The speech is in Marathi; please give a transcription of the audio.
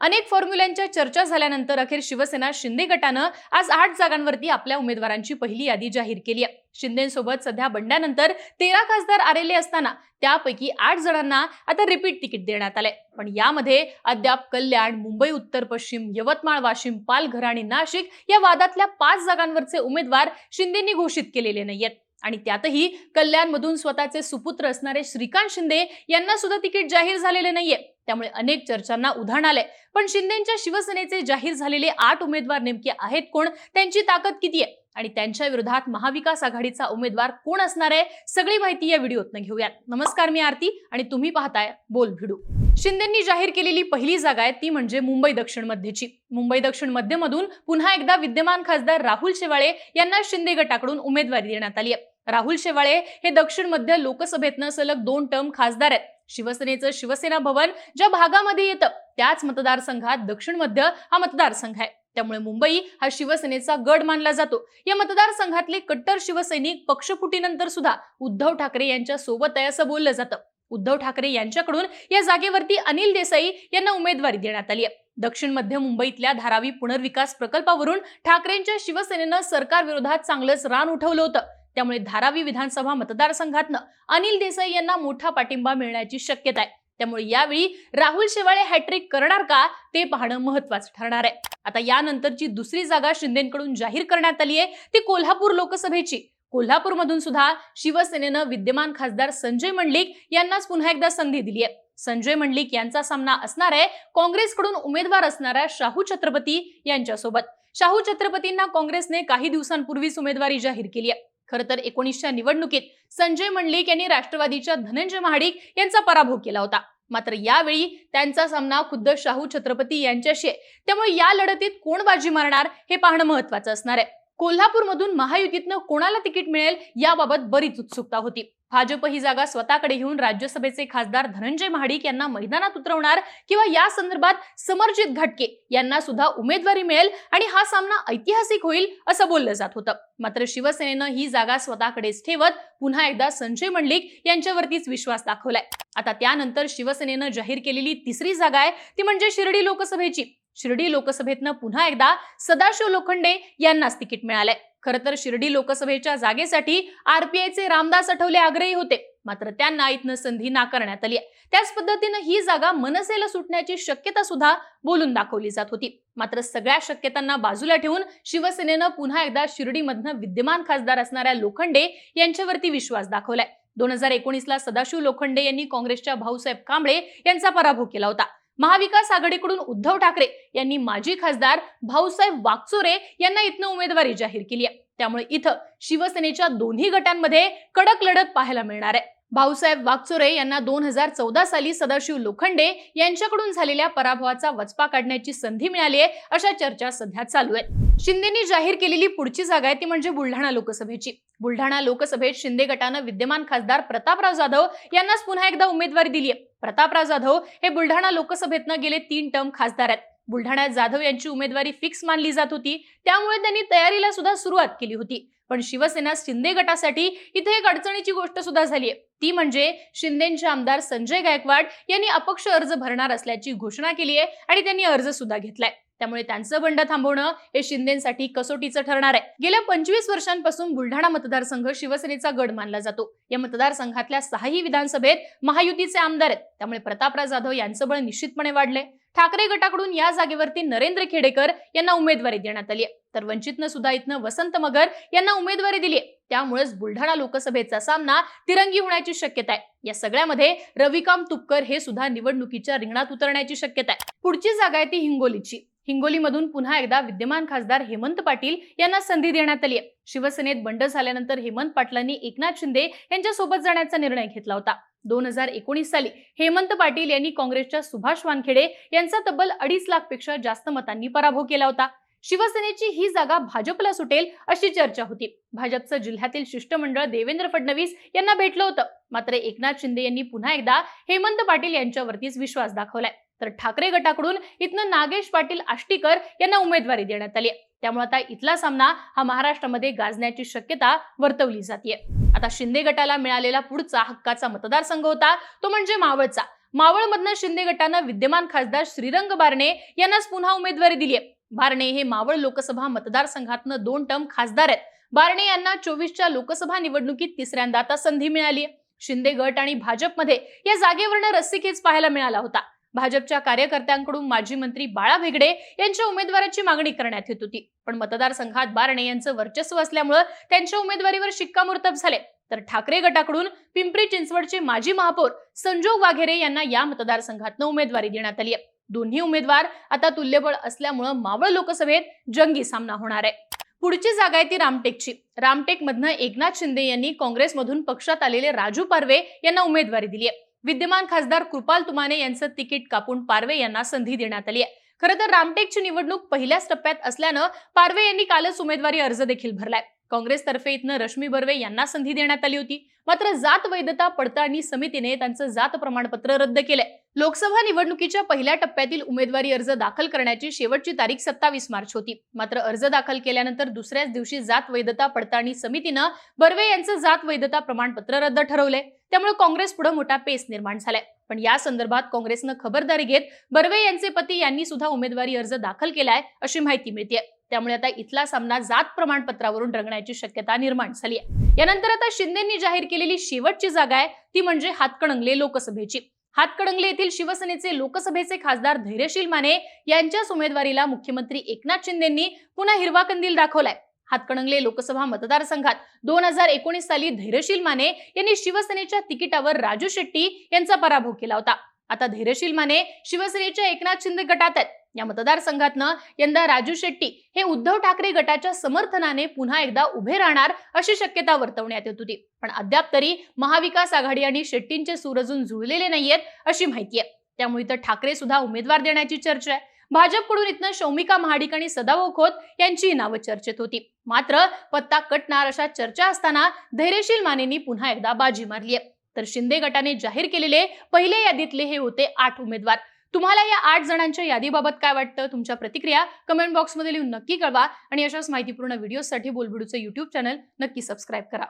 अनेक फॉर्म्युल्यांच्या चर्चा झाल्यानंतर अखेर शिवसेना शिंदे गटानं आज आठ जागांवरती आपल्या उमेदवारांची पहिली यादी जाहीर केली आहे. शिंदेसोबत सध्या बंडल्यानंतर तेरा खासदार आलेले असताना त्यापैकी आठ जणांना आता रिपीट तिकीट देण्यात आलंय. पण यामध्ये अद्याप कल्याण मुंबई उत्तर पश्चिम यवतमाळ वाशिम पालघर आणि नाशिक या वादातल्या पाच जागांवरचे उमेदवार शिंदेनी घोषित केलेले नाहीयेत. आणि त्यातही कल्याणमधून स्वतःचे सुपुत्र असणारे श्रीकांत शिंदे यांना सुद्धा तिकीट जाहीर झालेले नाहीये. त्यामुळे अनेक चर्चांना उधाण आलंय. पण शिंदेच्या शिवसेनेचे जाहीर झालेले आठ उमेदवार नेमके आहेत कोण? त्यांची ताकद किती आहे? आणि त्यांच्या विरोधात महाविकास आघाडीचा उमेदवार कोण असणार आहे? सगळी माहिती या व्हिडिओतनं घेऊयात. नमस्कार मी आरती आणि तुम्ही पाहताय बोल भिडू. शिंदेंनी जाहीर केलेली पहिली जागा आहे ती म्हणजे मुंबई दक्षिण मध्यची. मुंबई दक्षिण मध्यमधून पुन्हा एकदा विद्यमान खासदार राहुल शेवाळे यांना शिंदे गटाकडून उमेदवारी देण्यात आली आहे. राहुल शेवाळे हे दक्षिण मध्य लोकसभेतनं सलग दोन टर्म खासदार आहेत. शिवसेनेचं शिवसेना भवन ज्या भागामध्ये येतं त्याच मतदारसंघात दक्षिण मध्य हा मतदारसंघ आहे. त्यामुळे मुंबई हा शिवसेनेचा गड मानला जातो. या मतदारसंघातले कट्टर शिवसैनिक पक्षफुटीनंतर सुद्धा उद्धव ठाकरे यांच्या सोबत आहे असं बोललं जातं. उद्धव ठाकरे यांच्याकडून या जागेवरती अनिल देसाई यांना उमेदवारी देण्यात आली आहे. दक्षिण मध्य मुंबईतल्या धारावी पुनर्विकास प्रकल्पावरून ठाकरेंच्या शिवसेनेनं सरकार विरोधात चांगलंच रान उठवलं होतं. त्यामुळे धारावी विधानसभा मतदारसंघातनं अनिल देसाई यांना मोठा पाठिंबा मिळण्याची शक्यता आहे. त्यामुळे यावेळी राहुल शेवाळे हॅट्रिक करणार का ते पाहणं महत्वाचं ठरणार आहे. आता यानंतरची दुसरी जागा शिंदेकडून जाहीर करण्यात आली आहे ती कोल्हापूर लोकसभेची. कोल्हापूरमधून सुद्धा शिवसेनेनं विद्यमान खासदार संजय मंडलिक यांनाच पुन्हा एकदा संधी दिली आहे संजय मंडलिक यांचा सामना असणार आहे काँग्रेसकडून उमेदवार असणाऱ्या शाहू छत्रपती यांच्यासोबत. शाहू छत्रपतींना काँग्रेसने काही दिवसांपूर्वीच उमेदवारी जाहीर केली आहे खर तर एकोणीसच्या निवडणुकीत संजय मंडलिक यांनी राष्ट्रवादीच्या धनंजय महाडिक यांचा पराभव केला होता. मात्र यावेळी त्यांचा सामना खुद्द शाहू छत्रपती यांच्याशी आहे. त्यामुळे या लढतीत कोण बाजी मारणार हे पाहणं महत्वाचं असणार आहे. कोल्हापूरमधून महायुतीतनं कोणाला तिकीट मिळेल याबाबत बरीच उत्सुकता होती. भाजप ही जागा स्वतःकडे घेऊन राज्यसभेचे खासदार धनंजय महाडिक यांना मैदानात उतरवणार किंवा या संदर्भात समरजित घाटके यांना सुद्धा उमेदवारी मिळेल आणि हा सामना ऐतिहासिक होईल असं बोललं जात होतं. मात्र शिवसेनेनं ही जागा स्वतःकडेच ठेवत पुन्हा एकदा संजय मंडलिक यांच्यावरतीच विश्वास दाखवलाय. आता त्यानंतर शिवसेनेनं जाहीर केलेली तिसरी जागा आहे ती म्हणजे शिर्डी लोकसभेची. शिर्डी लोकसभेतनं पुन्हा एकदा सदाशिव लोखंडे यांनाच तिकीट मिळालंय. खरं तर शिर्डी लोकसभेच्या जागेसाठी आरपीआयचे रामदास आठवले आग्रही होते. मात्र त्यांना इथनं संधी नाकारण्यात आली आहे. त्याच पद्धतीनं ही जागा मनसेला सुटण्याची शक्यता सुद्धा बोलून दाखवली जात होती. मात्र सगळ्या शक्यतांना बाजूला ठेवून शिवसेनेनं पुन्हा एकदा शिर्डीमधनं विद्यमान खासदार असणाऱ्या लोखंडे यांच्यावरती विश्वास दाखवलाय. दोन हजार एकोणीसला सदाशिव लोखंडे यांनी काँग्रेसच्या भाऊसाहेब कांबळे यांचा पराभव केला होता. महाविकास आघाडीकडून उद्धव ठाकरे यांनी माजी खासदार भाऊसाहेब वाकचोरे यांना इथनं उमेदवारी जाहीर केली आहे. त्यामुळे इथं शिवसेनेच्या दोन्ही गटांमध्ये कडक लढत पाहायला मिळणार आहे. भाऊसाहेब वागचोरे यांना दोन हजार चौदा साली सदाशिव लोखंडे यांच्याकडून झालेल्या पराभवाचा वचपा काढण्याची संधी मिळाली आहे अशा चर्चा सध्या चालू आहेत. शिंदेनी जाहीर केलेली पुढची जागा आहे ती म्हणजे बुलढाणा लोकसभेची. बुलढाणा लोकसभेत शिंदे गटानं विद्यमान खासदार प्रतापराव जाधव यांनाच पुन्हा एकदा उमेदवारी दिली आहे. प्रतापराव जाधव हे बुलढाणा लोकसभेतनं गेले तीन टर्म खासदार आहेत. बुलढाण्यात जाधव यांची उमेदवारी फिक्स मानली जात होती त्यामुळे त्यांनी तयारीला सुद्धा सुरुवात केली होती. पण शिवसेना शिंदे गटासाठी इथे एक अडचणीची गोष्ट सुद्धा झाली आहे ती म्हणजे शिंदेचे आमदार संजय गायकवाड यांनी अपक्ष अर्ज भरणार असल्याची घोषणा केली आहे आणि त्यांनी अर्ज सुद्धा घेतलाय. त्यामुळे त्यांचं बंड थांबवणं हे शिंदेसाठी कसोटीचं ठरणार आहे. गेल्या पंचवीस वर्षांपासून बुलढाणा मतदारसंघ शिवसेनेचा गड मानला जातो. या मतदारसंघातल्या सहाही विधानसभेत महायुतीचे आमदार आहेत. त्यामुळे प्रतापराव जाधव यांचं बळ निश्चितपणे वाढलंय. ठाकरे गटाकडून या जागेवरती नरेंद्र खेडेकर यांना उमेदवारी देण्यात आली आहे. तर वंचितनं सुद्धा इथनं वसंत मगर यांना उमेदवारी दिली आहे. त्यामुळेच बुलढाणा लोकसभेचा सामना तिरंगी होण्याची शक्यता आहे. या सगळ्यामध्ये रविकाम तुपकर हे सुद्धा निवडणुकीच्या रिंगणात उतरण्याची शक्यता आहे. पुढची जागा आहे ती हिंगोलीची. हिंगोलीमधून पुन्हा एकदा विद्यमान खासदार हेमंत पाटील यांना संधी देण्यात आली आहे. शिवसेनेत बंड झाल्यानंतर हेमंत पाटलांनी एकनाथ शिंदे यांच्या सोबत जाण्याचा निर्णय घेतला होता. दोन हजार एकोणीस साली हेमंत पाटील यांनी काँग्रेसच्या सुभाष वानखेडे यांचा तब्बल अडीच लाखपेक्षा जास्त मतांनी पराभव केला होता. शिवसेनेची ही जागा भाजपला सुटेल अशी चर्चा होती. भाजपचं जिल्ह्यातील शिष्टमंडळ देवेंद्र फडणवीस यांना भेटलं होतं. मात्र एकनाथ शिंदे यांनी पुन्हा एकदा हेमंत पाटील यांच्यावरतीच विश्वास दाखवलाय. तर ठाकरे गटाकडून इथनं नागेश पाटील आष्टीकर यांना उमेदवारी देण्यात आली त्यामुळे आता इथला सामना हा महाराष्ट्रामध्ये गाजण्याची शक्यता वर्तवली जाते आता शिंदे गटाला मिळालेला पुढचा हक्काचा मतदारसंघ होता तो म्हणजे मावळचा. मावळमधनं शिंदे गटानं विद्यमान खासदार श्रीरंग बारणे यांनाच पुन्हा उमेदवारी दिली आहे. बारणे हे मावळ लोकसभा मतदारसंघातनं दोन टर्म खासदार आहेत. बारणे यांना चोवीसच्या लोकसभा निवडणुकीत तिसऱ्यांदा आता संधी मिळाली आहे. शिंदे गट आणि भाजपमध्ये या जागेवरनं रस्सीखेच पाहायला मिळाला होता. भाजपच्या कार्यकर्त्यांकडून माजी मंत्री बाळा भेगडे यांच्या उमेदवाराची मागणी करण्यात येत होती. पण मतदारसंघात बारणे यांचं वर्चस्व असल्यामुळं त्यांच्या उमेदवारीवर शिक्कामोर्तब झाले. तर ठाकरे गटाकडून पिंपरी चिंचवडचे माजी महापौर संजोग वाघेरे यांना या मतदारसंघातनं उमेदवारी देण्यात आली आहे दोन्ही उमेदवार आता तुल्यबळ असल्यामुळं मावळ लोकसभेत जंगी सामना होणार आहे. पुढची जागा आहे ती रामटेकची. रामटेकमधनं एकनाथ शिंदे यांनी काँग्रेसमधून पक्षात आलेले राजू पारवे यांना उमेदवारी दिली आहे विद्यमान खासदार कृपाल तुमाने यांचं तिकीट कापून पारवे यांना संधी देण्यात आली आहे. खरं तर रामटेकची निवडणूक पहिल्याच टप्प्यात असल्यानं पारवे यांनी कालच उमेदवारी अर्ज देखील भरलाय. काँग्रेसतर्फे इथनं रश्मी बर्वे यांना संधी देण्यात आली होती. मात्र जात वैधता पडताळणी समितीने त्यांचं जात प्रमाणपत्र रद्द केलंय. लोकसभा निवडणुकीच्या पहिल्या टप्प्यातील उमेदवारी अर्ज दाखल करण्याची शेवटची तारीख सत्तावीस मार्च होती. मात्र अर्ज दाखल केल्यानंतर दुसऱ्याच दिवशी जात वैधता पडताळणी समितीनं बर्वे यांचं जात वैधता प्रमाणपत्र रद्द ठरवलंय. त्यामुळे काँग्रेस पुढे मोठा पेस निर्माण झालाय. पण या संदर्भात काँग्रेसनं खबरदारी घेत बर्वे यांचे पती यांनी सुद्धा उमेदवारी अर्ज दाखल केलाय अशी माहिती मिळते त्यामुळे आता इथला सामना जात प्रमाणपत्रावरून रंगण्याची शक्यता निर्माण झाली आहे यानंतर आता शिंदेंनी जाहीर केलेली शेवटची जागा आहे ती म्हणजे हातकणंगले लोकसभेची. हातकणंगले येथील शिवसेनेचे लोकसभेचे खासदार धैर्यशील माने यांच्याच उमेदवारीला मुख्यमंत्री एकनाथ शिंदेंनी पुन्हा हिरवा कंदील दाखवलाय. हातकणंगले लोकसभा मतदारसंघात. दोन हजार एकोणीस साली धैर्यशील माने यांनी शिवसेनेच्या तिकिटावर राजू शेट्टी यांचा पराभव केला होता. आता धैर्यशील माने शिवसेनेच्या एकनाथ शिंदे गटात आहेत. या मतदारसंघातनं यंदा राजू शेट्टी हे उद्धव ठाकरे गटाच्या समर्थनाने पुन्हा एकदा उभे राहणार अशी शक्यता वर्तवण्यात येत होती. पण अद्याप तरी महाविकास आघाडी आणि शेट्टींचे सूर अजून जुळलेले नाहीयेत अशी माहिती आहे. त्यामुळे तर ठाकरे सुद्धा उमेदवार देण्याची चर्चा आहे. भाजपकडून इथनं शौमिका महाडिक आणि सदाभाऊ खोत यांची नावं चर्चेत होती. मात्र पत्ता कटणार अशा चर्चा असताना धैर्यशील मानेंनी पुन्हा एकदा बाजी मारली आहे. तर शिंदे गटाने जाहीर केलेले पहिल्या यादीतले हे होते आठ उमेदवार. तुम्हाला या आठ जणांच्या यादीबाबत काय वाटतं? तुमच्या प्रतिक्रिया कमेंट बॉक्समध्ये लिहून नक्की कळवा आणि अशाच माहितीपूर्ण व्हिडिओसाठी बोलबिडूचं युट्यूब चॅनल नक्की सबस्क्राईब करा.